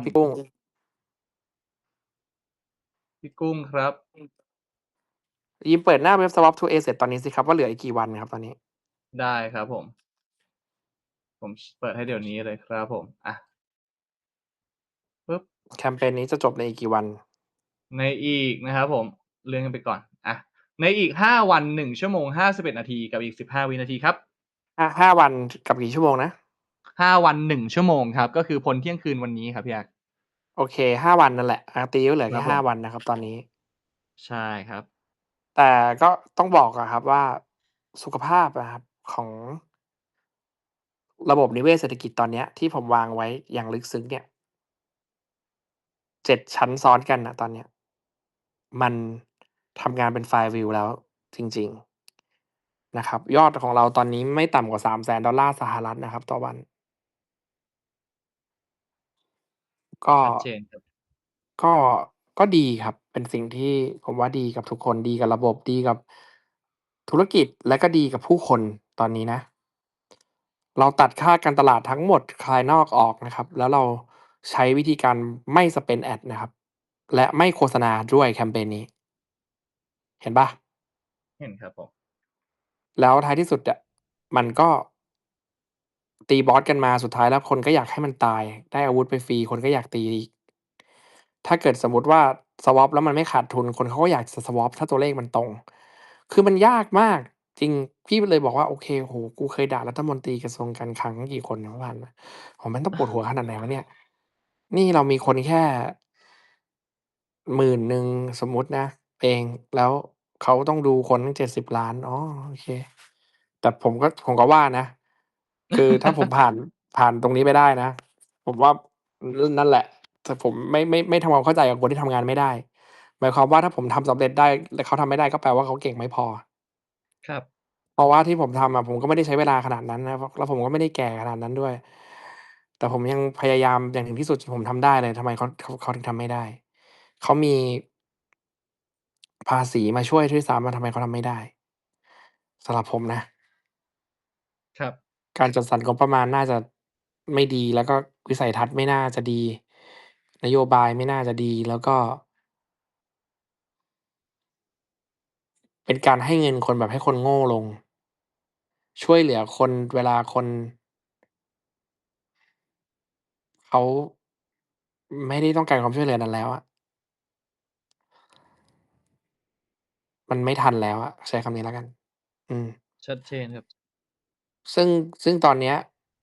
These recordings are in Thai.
ครับพี่กุ้ง พี่กุ้งครับ ยิมเปิดหน้าเว็บ swap to asset ตอนนี้สิครับว่าเหลืออีกกี่วันครับตอนนี้ ได้ครับผม ผมเปิดให้เดี๋ยวนี้เลยครับผม อะปึ๊บแคมเปญนี้จะจบในอีกกี่วัน ในอีกนะครับผมเลื่อนกันไปก่อน อะ ในอีกห้าวันหนึ่งชั่วโมงห้าสิบเอ็ดนาทีกับอีกสิบห้าวินาทีครับห้าห้าวันกับกี่ชั่วโมงนะ ห้าวันหนึ่งชั่วโมงครับ ก็คือพ้นเที่ยงคืนวันนี้ครับพี่ยักษ์โอเคห้าวันนั่นแหละอะตีก็เหลือครัแค่บผมห้าวันนะครับ ตอนนี้ ใช่ครับ แต่ก็ต้องบอกอะครับว่าสุขภาพอะครับของระบบนิเวศเศรษฐกิจตอนเนี้ย ที่ผมวางไว้อย่างลึกซึ้งเนี่ยเจ็ดชั้นซ้อนกันน่ะตอนเนี้ย มันทำงานเป็นไฟล์วิวแล้วจริง ๆนะครับ ยอดของเราตอนนี้ไม่ต่ำกว่าสามแสนดอลลาร์สหรัฐนะครับ ต่อวัน ก็ ชัดเจนครับ ก็ ก็ดีครับ เป็นสิ่งที่ผมว่าดีกับทุกคน ดีกับระบบ ดีกับธุรกิจ และก็ดีกับผู้คนตอนนี้นะ เราตัดค่าการตลาดทั้งหมดภายนอกออกนะครับ แล้วเราใช้วิธีการไม่ spend ad นะครับ และไม่โฆษณาด้วยแคมเปญนี้ เห็นเปล่า?เห็นครับผม แล้วท้ายที่สุดอะ มันก็ ตีบอสกันมาสุดท้ายแล้วคนก็อยากให้มันตาย ได้อาวุธไปฟรี คนก็อยากตีอีก ถ้าเกิดสมมติว่า swap แล้วมันไม่ขาดทุน คนเขาก็อยากจะ swap ถ้าตัวเลขมันตรง คือมันยากมากจริง พี่เลยบอกว่า โอเคโอ้โฮกูเคยด่ารัฐมนตรีกระทรวงการคลังกี่คนเมื่อวานนะโอ้โฮแม่งต้องปวดหัวขนาดไหนวะเนี่ย นี่เรามีคนแค่10,000สมมตินะ เองแล้วเขาต้องดูคนตั้ง70ล้านอ๋อโอเค แต่ผมก็ผมก็ว่านะ คือถ้าผมผ่าน ผ่านตรงนี้ไปได้นะ ผมว่า น นั่นแหละ แต่ผมไม่ ไม่ ไม่ทำความเข้าใจกับคนที่ทำงานไม่ได้ หมายความว่า ถ้าผมทำสำเร็จได้แล้วเขาทำไม่ได้ ก็แปลว่าเขาเก่งไม่พอ ครับ เพราะว่าที่ผมทำอะ ผมก็ไม่ได้ใช้เวลาขนาดนั้นนะเพราะแล้วผมก็ไม่ได้แก่ขนาดนั้นด้วย แต่ผมยังพยายามอย่างถึงที่สุดจนผมทำได้เลย ทำไมเขา เขา เขาถึงทำไม่ได้ เขามี ภาษีมาช่วยด้วยซ้ำอะ ทำไมเขาทำไม่ได้ สำหรับผมนะ ครับ การจัดสรรงบประมาณน่าจะไม่ดี แล้วก็วิสัยทัศน์ไม่น่าจะดี นโยบายไม่น่าจะดี แล้วก็ เป็นการให้เงินคนแบบให้คนโง่ลง ช่วยเหลือคนเวลาคน เขา ไม่ได้ต้องการความช่วยเหลือนั้นแล้วอะ มันไม่ทันแล้วอะ ใช้คำนี้แล้วกัน อืม ชัดเจนครับ ซึ่ง ซึ่งตอนเนี้ย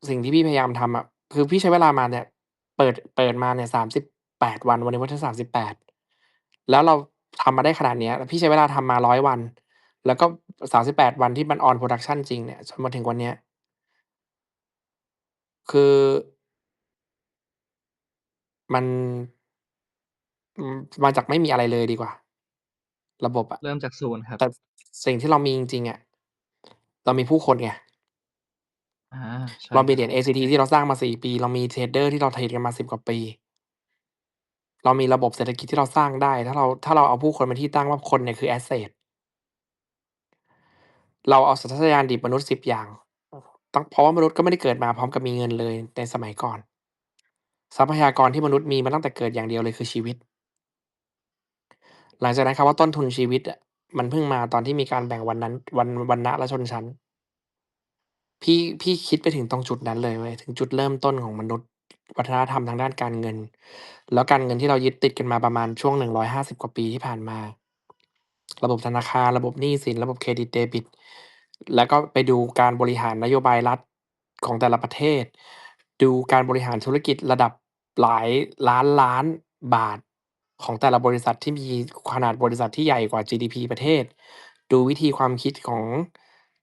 สิ่งที่พี่พยายามทำอะ คือพี่ใช้เวลามาเนี่ย เปิด เปิดมาเนี่ย 38 วัน วันนี้วันที่ 38 แล้วเราทำมาได้ขนาดเนี้ย แล้วพี่ใช้เวลาทำมา 100 วัน แล้วก็ 38 วันที่มัน on production จริงเนี่ย จนมาถึงวันเนี้ย คือ มัน อืม มาจากไม่มีอะไรเลยดีกว่า ระบบอะ เริ่มจากศูนย์ครับ แต่ สิ่งที่เรามีจริง ๆ อะ เรามีผู้คนไง อา ใช่เรามีคเหรียญผม ACT ที่เราสร้างมา 4 ปี เรามีเทรดเดอร์ที่เราเทรดกันมา 10 กว่าปี เรามีระบบเศรษฐกิจที่เราสร้างได้ ถ้าเรา ถ้าเราเอาผู้คนเป็นที่ตั้งว่าคนเนี่ยคือแอสเซตเราเอาสัญชาตญาณดิบมนุษย์ 10 อย่าง ต้อง เพราะว่ามนุษย์ก็ไม่ได้เกิดมาพร้อมกับมีเงินเลยในสมัยก่อน ทรัพยากรที่มนุษย์มีมาตั้งแต่เกิดอย่างเดียวเลยคือชีวิต หลังจากนั้นคำว่าต้นทุนชีวิตอะ มันเพิ่งมาตอนที่มีการแบ่งวรรนั้น วรรวรรณะและชนชั้น พี่ พี่คิดไปถึงตรงจุดนั้นเลยเว้ย ถึงจุดเริ่มต้นของมนุษย์ วัฒนธรรมทางด้านการเงิน แล้วการเงินที่เรายึดติดกันมาประมาณช่วง 150 กว่าปีที่ผ่านมา ระบบธนาคาร ระบบหนี้สิน ระบบเครดิตเดบิต แล้วก็ไปดูการบริหารนโยบายรัฐของแต่ละประเทศ ดูการบริหารธุรกิจระดับหลายล้านๆบาท ของแต่ละบริษัทที่มีขนาดบริษัทที่ใหญ่กว่า GDP ประเทศ ดูวิธีความคิดของ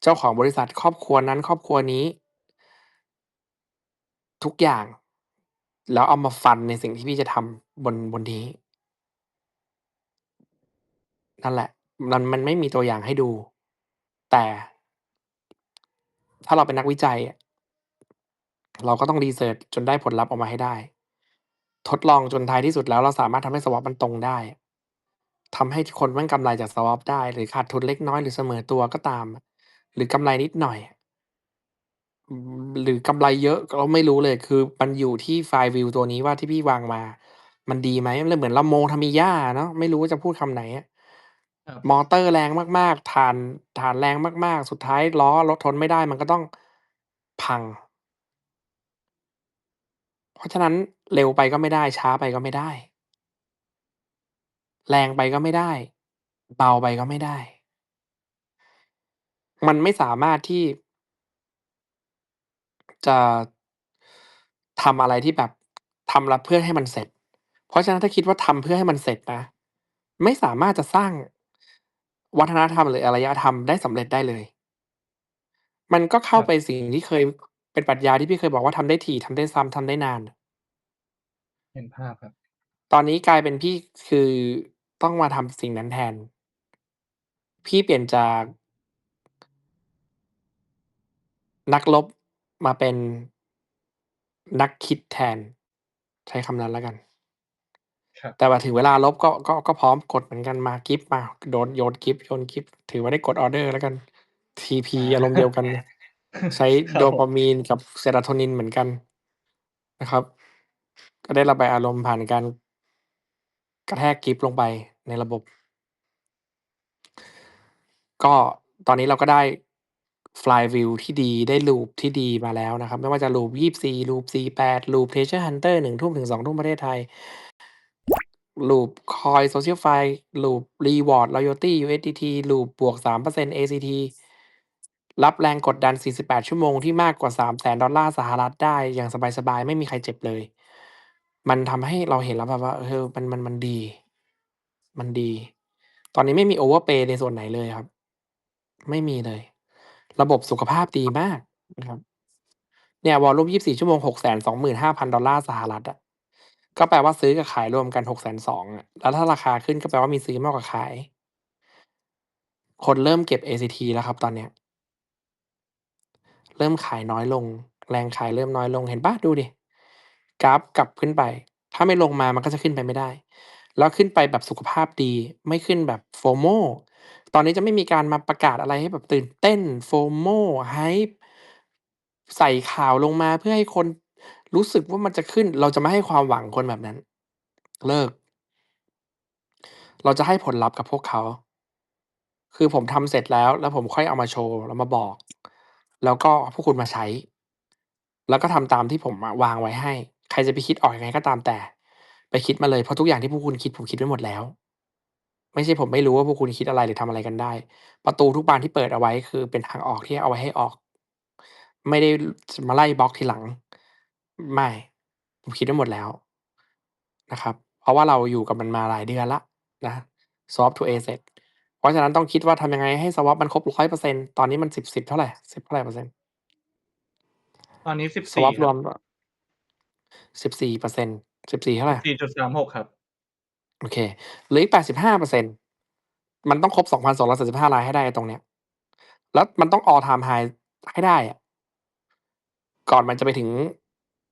เจ้าของบริษัท ครอบครัวนั้น ครอบครัวนี้ ทุกอย่าง แล้วเอามาฟันในสิ่งที่พี่จะทำบน บนนี้ นั่นแหละ มัน มันไม่มีตัวอย่างให้ดู แต่ ถ้าเราเป็นนักวิจัยอะ เราก็ต้อง รีเซิร์ช จนได้ผลลัพธ์ออกมาให้ได้ ทดลองจนท้ายที่สุดแล้ว เราสามารถทำให้ swap มันตรงได้ ทำให้คนแม่งกำไรจาก swap ได้ หรือขาดทุนเล็กน้อย หรือเสมอตัวก็ตาม หรือกำไรนิดหน่อย อืม หรือกำไรเยอะ เราไม่รู้เลย คือมันอยู่ที่ไฟล์ view ตัวนี้ว่า ที่พี่วางมามันดีไหม มันเลยเหมือน Lambo Tamiya อะเนาะ ไม่รู้ว่าจะพูดคำไหนอะ ครับ มอเตอร์แรงมาก ๆ ถ่าน ถ่านแรงมาก ๆ สุดท้ายล้อรถทนไม่ได้ มันก็ต้องพัง เพราะฉะนั้น เร็วไปก็ไม่ได้ ช้าไปก็ไม่ได้ แรงไปก็ไม่ได้ เบาไปก็ไม่ได้ มันไม่สามารถที่ จะทำอะไรที่แบบ ทำแล้วเพื่อให้มันเสร็จ เพราะฉะนั้นถ้าคิดว่าทำเพื่อให้มันเสร็จนะ ไม่สามารถจะสร้าง วัฒนธรรม หรืออารยธรรมได้สำเร็จได้เลย มันก็เข้าครับ ไปสิ่งที่เคย เป็นปรัชญาที่พี่เคยบอกว่า ทำได้ถี่ ทำได้ซ้ำ ทำได้นาน เห็นภาพครับ ตอนนี้กลายเป็นพี่ คือต้องมาทำสิ่งนั้นแทน พี่เปลี่ยนจาก นักรบมาเป็นนักคิดแทน ใช้คำนั้นแล้วกัน ครับ แต่ว่าถึงเวลารบก็ ก็ ก็พร้อมกดเหมือนกันมากิ๊บมาโดน โยนกิ๊บโยนกิ๊บถือว่าได้กดออร์เดอร์แล้วกัน TP อา อารมณ์เดียวกัน ใช้ครัโดบผม ปามีนกับ Serotonin เหมือนกันนะครับ ก็ได้ระบายอารมณ์ผ่านการ กระแทกกิ๊บลงไปในระบบ ก็ตอนนี้เราก็ได้ Flywheel ที่ดี ได้ Loop ที่ดีมาแล้วนะครับ ไม่ว่าจะ Loop 24 Loop 48 Loop Treasure Hunter 1ทุ่มถึง 2 ทุ่มประเทศไทย Loop Coin Socialfied Loop Reward Loyalty USDT Loop บวก 3% ACT รับแรงกดดัน 48 ชั่วโมงที่มากกว่า $300,000 สหรัฐได้อย่างสบายๆ ไม่มีใครเจ็บเลย มันทำให้เราเห็นแล้วแบบว่าเออมันมันมันดี มันดี ตอนนี้ไม่มี Overpay ในส่วนไหนเลยครับ ไม่มีเลย ระบบสุขภาพดีมากนะครับ เนี่ยวอลลุ่ม24ชั่วโมง $625,000 สหรัฐอะก็แปลว่าซื้อกับขายรวมกัน620,000อะแล้วถ้าราคาขึ้นก็แปลว่ามีซื้อมากกว่าขาย คนเริ่มเก็บ ACT แล้วครับตอนเนี้ย เริ่มขายน้อยลง แรงขายเริ่มน้อยลงเห็นปล่าดูดิกราฟกลับขึ้นไป ถ้าไม่ลงมามันก็จะขึ้นไปไม่ได้ แล้วขึ้นไปแบบสุขภาพดี ไม่ขึ้นแบบ FOMO ตอนนี้จะไม่มีการมาประกาศอะไรให้แบบตื่นเต้น FOMO Hype ใส่ข่าวลงมาเพื่อให้คนรู้สึกว่ามันจะขึ้น เราจะไม่ให้ความหวังคนแบบนั้น เลิก เราจะให้ผลลัพธ์กับพวกเขา คือผมทำเสร็จแล้ว แล้วผมค่อยเอามาโชว์ แล้วมาบอก แล้วก็พวกคุณมาใช้ แล้วก็ทำตามที่ผมอะวางไว้ให้ ใครจะไปคิดออกยังไงก็ตามแต่ ไปคิดมาเลย เพราะทุกอย่างที่พวกคุณคิดผมคิดไว้หมดแล้ว ไม่ใช่ผมไม่รู้ว่าพวกคุณคิดอะไรหรือทำอะไรกันได้ ประตูทุกบานที่เปิดเอาไว้ คือเป็นทางออกที่เอาไว้ให้ออก ไม่ได้จะมาไล่บล็อกทีหลัง ไม่ ผมคิดไว้หมดแล้วนะครับ เพราะว่าเราอยู่กับมันมาหลายเดือนแล้วนะ Swap to Asset เพราะฉะนั้นต้องคิดว่าทำยังไงให้ Swap มันครบ100%ตอนนี้มัน10 10เท่าไร10เท่าไรเปอร์เซ็นต์?ตอนนี้14 Swap ครรวับมอ14% 14เท่าไร?14.36ครับ โอเคเหลืออีก85%มันต้องครบ2,235รายให้ได้ไอ้ตรงเนี้ย แล้วมันต้อง All Time High ให้ได้อะก่อนมันจะไปถึง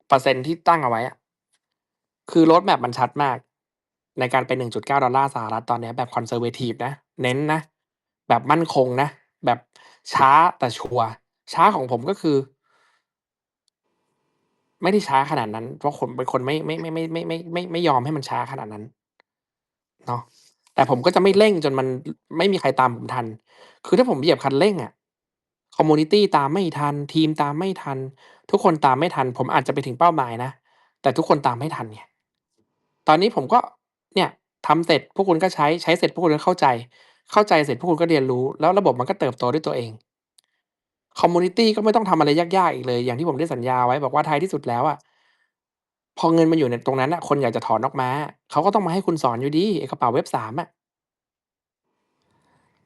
เปอร์เซ็นต์ที่ตั้งเอาไว้อะคือ Road Map มันชัดมาก ในการเป็น $1.9 สหรัฐตอนเนี้ยแบบ Conservative นะ เน้นนะ แบบมั่นคงนะ แบบช้าแต่ชัวร์ช้าของผมก็คือ ไม่ได้ช้าขนาดนั้น เพราะผมเป็นคนไม่ไม่ไม่ไม่ไม่ไม่ไม่ไม่ยอมให้มันช้าขนาดนั้น เนาะ แต่ผมก็จะไม่เร่งจนมัน ไม่มีใครตามผมทัน คือถ้าผมเหยียบคันเร่งอะ คอมมิวนิตี ตามไม่ทัน ทีมตามไม่ทัน ทุกคนตามไม่ทัน ผมอาจจะไปถึงเป้าหมายนะ แต่ทุกคนตามไม่ทันไง ตอนนี้ผมก็ เนี่ย ทำเสร็จพวกคุณก็ใช้ ใช้เสร็จพวกคุณก็เข้าใจ เข้าใจเสร็จพวกคุณก็เรียนรู้ แล้วระบบมันก็เติบโตด้วยตัวเอง คอมมิวนิตี ก็ไม่ต้องทำอะไรยาก ๆ อีกเลย อย่างที่ผมได้สัญญาไว้บอกว่าท้ายที่สุดแล้วอะ พอเงินมันอยู่ในตรงนั้นน่ะ คนอยากจะถอนออกมา เขาก็ต้องมาให้คุณสอนอยู่ดี ไอ้กระเป๋าเว็บ 3 อะ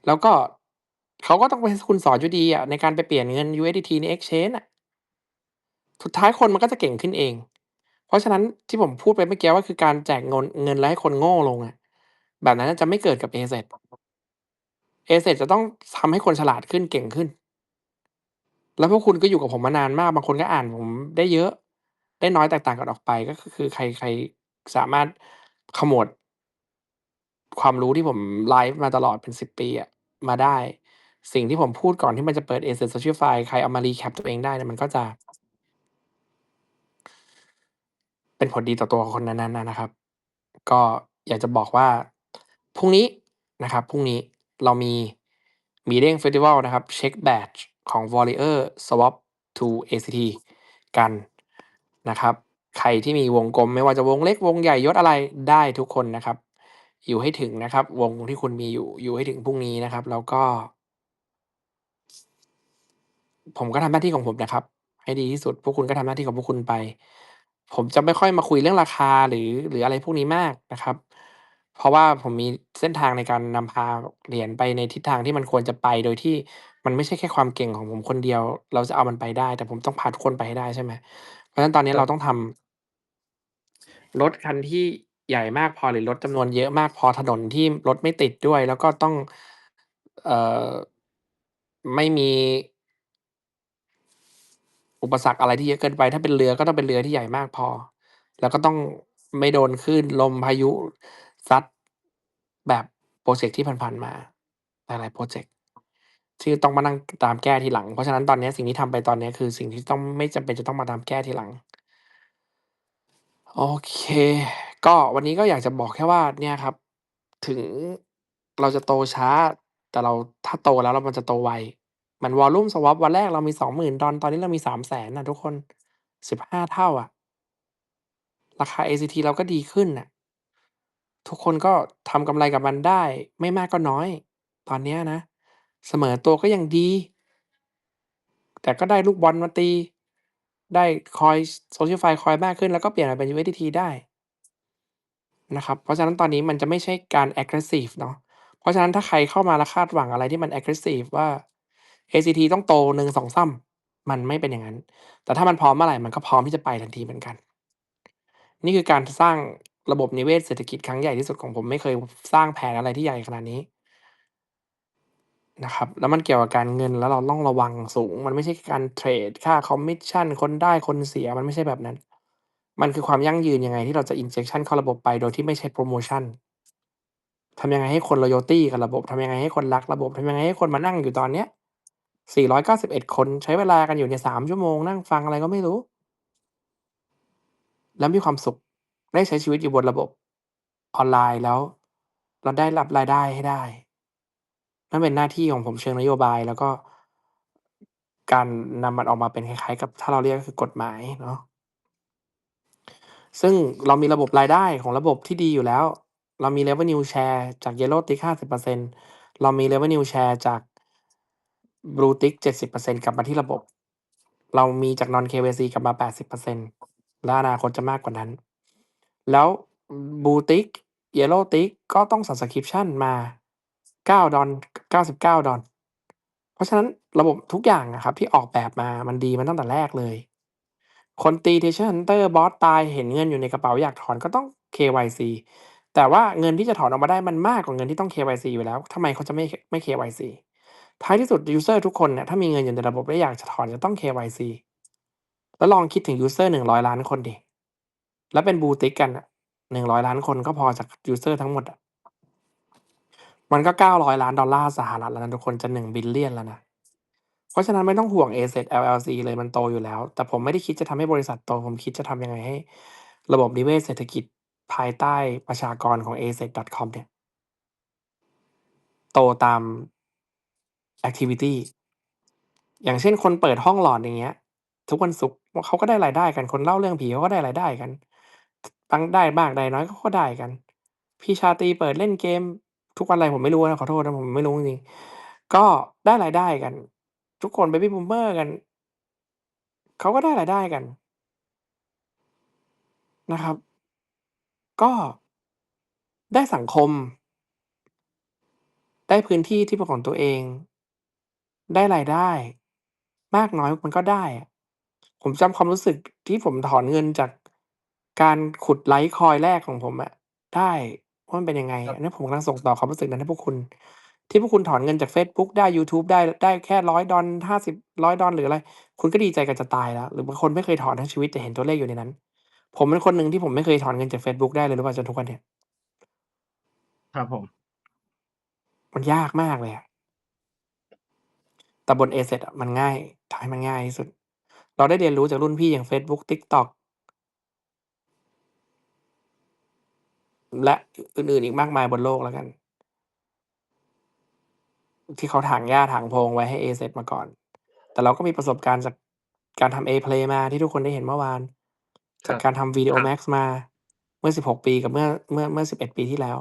แล้วก็ เขาก็ต้องไปให้คุณสอนอยู่ดีอะ ในการไปเปลี่ยนเงิน USDT ใน Exchange น่ะสุดท้ายคนมันก็จะเก่งขึ้นเอง เพราะฉะนั้นที่ผมพูดไปเมื่อกี้ว่า คือการแจกเงิน เงินแล้วให้คนโง่ลงอะ แบบนั้นน่ะจะไม่เกิดกับ Asset Asset จะต้องทำให้คนฉลาดขึ้น เก่งขึ้น แล้วพวกคุณก็อยู่กับผมมานานมาก บางคนก็อ่านผมได้เยอะ ได้น้อยแตกต่างกันออกไป ก็คือใคร ใครสามารถขมวด ความรู้ที่ผมไลฟ์มาตลอดเป็น 10 ปีอะ มาได้ สิ่งที่ผมพูดก่อนที่มันจะเปิด Asset Socialify ใครเอามา recap ตัวเองได้เนี่ย มันก็จะ เป็นผลดีต่อตัวคนนั้น ๆ น่ะนะครับ ก็อยากจะบอกว่า พรุ่งนี้นะครับ พรุ่งนี้เรามี Meeting Festival นะครับเช็กแบดจ์ของ Warrior Swap to ACT กัน นะครับ ใครที่มีวงกลมไม่ว่าจะวงเล็กวงใหญ่ยศอะไรได้ทุกคนนะครับ อยู่ให้ถึงนะครับ วงที่คุณมีอยู่อยู่ให้ถึงพรุ่งนี้นะครับ แล้วก็ ผมก็ทำหน้าที่ของผมนะครับ ให้ดีที่สุด พวกคุณก็ทำหน้าที่ของพวกคุณไป ผมจะไม่ค่อยมาคุยเรื่องราคาหรือหรืออะไรพวกนี้มากนะครับ เพราะว่าผมมีเส้นทางในการนำพาเหรียญไปในทิศทางที่มันควรจะไปโดยที่มันไม่ใช่แค่ความเก่งของผมคนเดียว เราจะเอามันไปได้ แต่ผมต้องพาทุกคนไปให้ได้ใช่ไหม ราะฉะนั้นตอนนี้ครัเราบต้องทำรถคันที่ใหญ่มากพอหรือรถจำนวนเยอะมากพอถนนที่รถไม่ติดด้วย แล้วก็ต้อง เอ่อไม่มี อุปสรรคอะไรที่เยอะเกินไป ถ้าเป็นเรือก็ต้องเป็นเรือที่ใหญ่มากพอ แล้วก็ต้องไม่โดนคลื่นลมพายุซัดแบบพรอเจกต์ที่ผ่านๆมา หลายๆพรอเจกต์ ที่ต้องมานั่งตามแก้ทีหลัง เพราะฉะนั้นตอนเนี้ยสิ่งที่ทำไปตอนเนี้ย คือสิ่งที่ต้อง ไม่จำเป็นจะต้องมาตามแก้ทีหลัง โอเค ก็วันนี้ก็อยากจะบอกแค่ว่า เนี่ยครับ ถึงเราจะโตช้า แต่เรา ถ้าโตแล้วแล้วมันจะโตไว เหมือน Volume Swap วันแรกเรามี $20,000 ตอนนี้เรามี 300,000 น่ะทุกคน 15 เท่าอะ ราคา ACT เราก็ดีขึ้นน่ะ ทุกคนก็ทำกำไรกับมันได้ ไม่มากก็น้อย ตอนเนี้ยนะ เสมอตัวก็ยังดี แต่ก็ได้ลูกบอลมาตี ได้คอยน์ Socialify คอยมากขึ้นแล้วก็เปลี่ยนมาเป็น USDT ได้นะครับ เพราะฉะนั้นตอนนี้มันจะไม่ใช่การ Aggressive เนาะ เพราะฉะนั้นถ้าใครเข้ามาแล้วคาดหวังอะไรที่มัน Aggressive ว่า ACT ต้องโต1 2 3มันไม่เป็นอย่างนั้น แต่ถ้ามันพร้อมเมื่อไหร่มันก็พร้อมที่จะไปทันทีเหมือนกัน นี่คือการสร้างระบบนิเวศเศรษฐกิจครั้งใหญ่ที่สุดของผมไม่เคยสร้างแผนอะไรที่ใหญ่ขนาดนี้ นะครับ แล้วมันเกี่ยวกับการเงิน แล้วเราต้องระวังสูง มันไม่ใช่การเทรด ค่าคอมมิชชัน คนได้คนเสีย มันไม่ใช่แบบนั้น มันคือความยั่งยืนยังไงที่เราจะ injection เข้าระบบไป โดยที่ไม่ใช้โพรโมชันทำยังไงให้คน loyalty กับระบบ ทำยังไงให้คนรักระบบ ทำยังไงให้คนมานั่งอยู่ตอนเนี้ย491 คนใช้เวลากันอยู่เนี่ย3ชั่วโมงนั่งฟังอะไรก็ไม่รู้ แล้วมีความสุขได้ใช้ชีวิตอยู่บนระบบออนไลน์แล้ว เราได้รับรายได้ให้ได้ นั่นเป็นหน้าที่ของผมเชิงนโยบาย แล้วก็ การนำมันออกมาเป็นคล้าย ๆ กับ ถ้าเราเรียกก็คือกฎหมายเนาะ ซึ่งเรามีระบบรายได้ของระบบที่ดีอยู่แล้ว เรามี revenue share จาก Yellowtick 50%เรามี revenue share จาก Bluetick 70%กลับมาที่ระบบ เรามีจาก non-KYC กลับมา 80%และอนาคตจะมากกว่านั้น แล้ว Bluetick Yellowtick ก็ต้องสั่ง subscription มา $9 $99 เพราะฉะนั้นระบบทุกอย่างอะครับ ที่ออกแบบมามันดีมาตั้งแต่แรกเลย คนตี Treasure Hunter บอสตายเห็นเงินอยู่ในกระเป๋าอยากถอนก็ต้อง KYC แต่ว่าเงินที่จะถอนออกมาได้มันมากกว่าเงินที่ต้อง KYC อยู่แล้วทำไมเขาจะไม่ไม่ KYC ท้ายที่สุดยูเซอร์ทุกคนเนี่ยถ้ามีเงินอยู่ในระบบและอยากจะถอนจะต้อง KYC แล้วลองคิดถึงยูเซอร์100ล้านคนสิแล้วเป็น Bluetick กันน่ะ100ล้านคนก็พอจากยูเซอร์ทั้งหมดอะ มันก็ 900 ล้านดอลลาร์สหรัฐแล้วนะทุกคนจะ1บิลเลียนแล้วนะ เพราะฉะนั้นไม่ต้องห่วง a s e t LLC เลยมันโตอยู่แล้ว แต่ผมไม่ได้คิดจะทำให้บริษัทโต ผมคิดจะทำยังไงให้ ระบบนิเวศเศรษฐกิจภายใต้ประชากรของ a s e t c o m เนี่ย โตตามแอกทิวิตีอย่างเช่นคนเปิดห้องหลอนอย่างเงี้ย ทุกวันศุกร์เขาก็ได้รายได้กันคนเล่าเรื่องผีเขาก็ได้รายได้กันตังได้มากได้น้อยเขาก็ได้กัน พี่ชาตรีเปิดเล่นเกม ทุกวันอะไรผมไม่รู้นะ ขอโทษนะ ผมไม่รู้จริง ๆ ก็ได้รายได้กัน ทุกคน Baby Boomer กัน เขาก็ได้รายได้กัน นะครับ ก็ ได้สังคม ได้พื้นที่ที่เป็นของตัวเอง ได้รายได้ มากน้อยมันก็ได้อะ ผมจำความรู้สึกที่ผมถอนเงินจากการขุด Litecoin แรกของผมอะได้ ว่ามันเป็นยังไง ครับอันนี้ผมกำลังส่งต่อความรู้สึกนั้นให้พวกคุณ ที่พวกคุณถอนเงินจากเฟซบุ๊กได้ ยูทูบได้ ได้แค่ $100 50 $100 หรืออะไร คุณก็ดีใจกันจะตายแล้ว หรือบางคนไม่เคยถอนทั้งชีวิต แต่เห็นตัวเลขอยู่ในนั้น ผมเป็นคนหนึ่งที่ผมไม่เคยถอนเงินจากเฟซบุ๊กได้เลยรู้เปล่า จนทุกวันเนี้ย ครับผม มันยากมากเลยอะ แต่บน A-set อะมันง่าย ทำให้มันง่ายที่สุด เราได้เรียนรู้จากรุ่นพี่อย่างเฟซบุ๊ก TikTok และอื่นๆอีกมากมายบนโลกแล้วกัน ที่เขาถางหญ้าถางโพรงไว้ให้ A-set มาก่อน แต่เราก็มีประสบการณ์จากการทำ A-Play มาที่ทุกคนได้เห็นเมื่อวานครัจากบการทำ Video Max มา เมื่อ16ปีกับเมื่อเมื่อเมื่อ11ปีที่แล้ว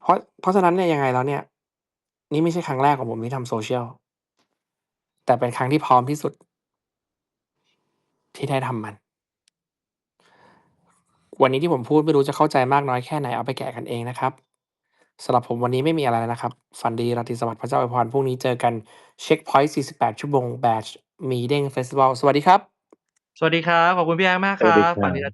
เพราะเพราะฉะนั้นเนี่ยยังไงแล้วเนี่ย นี่ไม่ใช่ครั้งแรกของผมที่ทำ Social แต่เป็นครั้งที่พร้อมที่สุด ที่ได้ทำมัน วันนี้ที่ผมพูดไม่รู้จะเข้าใจมากน้อยแค่ไหน เอาไปแกะกันเองนะครับ สำหรับผมวันนี้ไม่มีอะไรแล้วนะครับ ฝันดี ราตรีสวัสดิ์พระเจ้าอวยพรพรุ่งนี้เจอกันเช็กพอยต์48 ชั่วโมง Batch Meeting Festival สวัสดีครับ สวัสดีครับ ขอบคุณพี่แอ๊กมากสควัสรัดีบคฝัรันดีบรา